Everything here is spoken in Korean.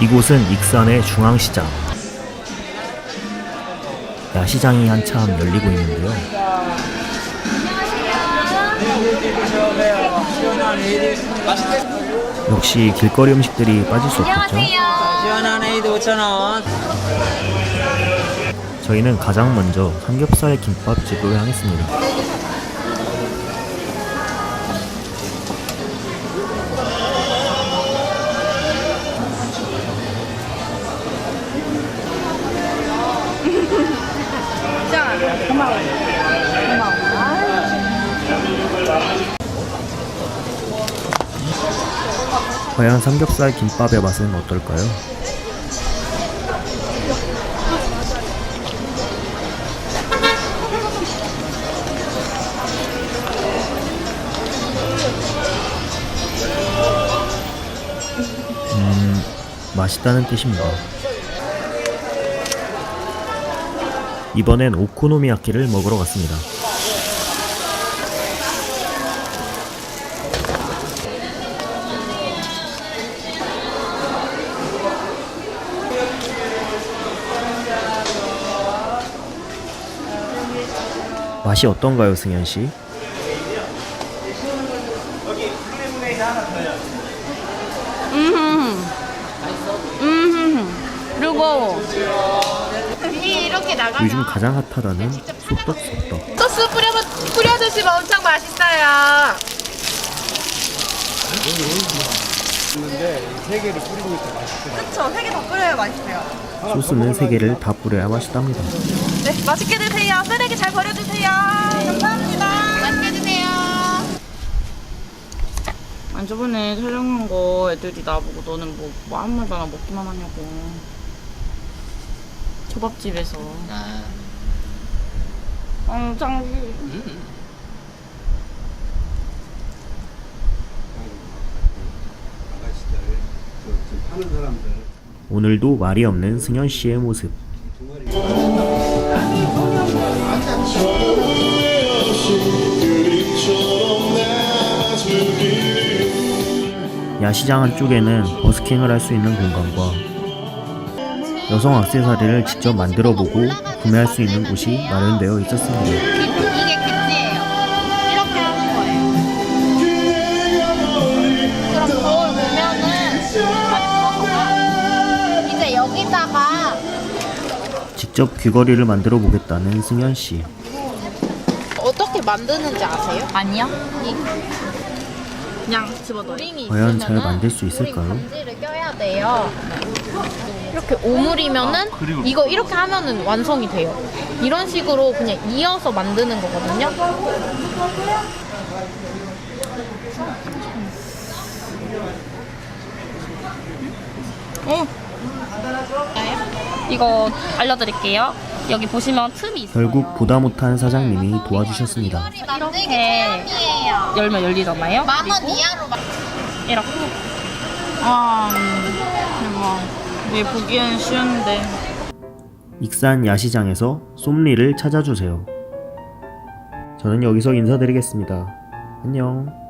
이곳은 익산의 중앙시장. 야시장이 한참 열리고 있는데요. 역시 길거리 음식들이 빠질 수 없겠죠. 시원한 에이드 5,000원. 저희는 가장 먼저 삼겹살 김밥집으로 향했습니다. 과연 삼겹살 김밥의 맛은 어떨까요? 음, 맛있다는 뜻입니다. 이번엔 오코노미야키를 먹으러 갔습니다. 맛이 어떤가요, 승현 씨? 그리고 이 이렇게 나가면 요즘 가장 핫하다는 소떡 소떡. 소스 뿌려 뿌려 드시면 엄청 맛있어요. 그쵸, 세개다 뿌려야 맛있어요. 소스는 세 개를 다 뿌려야 맛있답니다. 네, 맛있게 드세요. 쓰레기 잘 버려주세요. 감사합니다. 맛있게 드세요. 아니 저번에 촬영한 거 애들이 나보고 너는 뭐, 뭐 아무 말도 안 하고 먹기만 하냐고 초밥집에서 아, 아유 장기 오늘도 말이 없는 승현 씨의 모습. 야시장 한쪽에는 버스킹을 할 수 있는 공간과 여성 액세서리를 직접 만들어 보고 구매할 수 있는 곳이 마련되어 있었습니다. 이게 깃이에요. 이렇게 하는 거예요. 그럼 거울 보면은 이제 여기다가 직접 귀걸이를 만들어 보겠다는 승현 씨. 어떻게 만드는지 아세요? 아니야? 그냥 집어넣어 링이 과연 잘 만들 수 있을까요? 반지를 껴야 돼요. 이렇게 오물이면은 이거 이렇게 하면은 완성이 돼요. 이런 식으로 그냥 이어서 만드는 거거든요. 어. 이거 알려드릴게요 여기 보시면 틈이 있어요 결국 보다 못한 사장님이 도와주셨습니다. 이렇게 열면 열리잖아요 만원 그리고 이하로 만 이렇게 아 음, 대박 이게 보기엔 쉬운데 익산 야시장에서 쏨리를 찾아주세요. 저는 여기서 인사드리겠습니다. 안녕.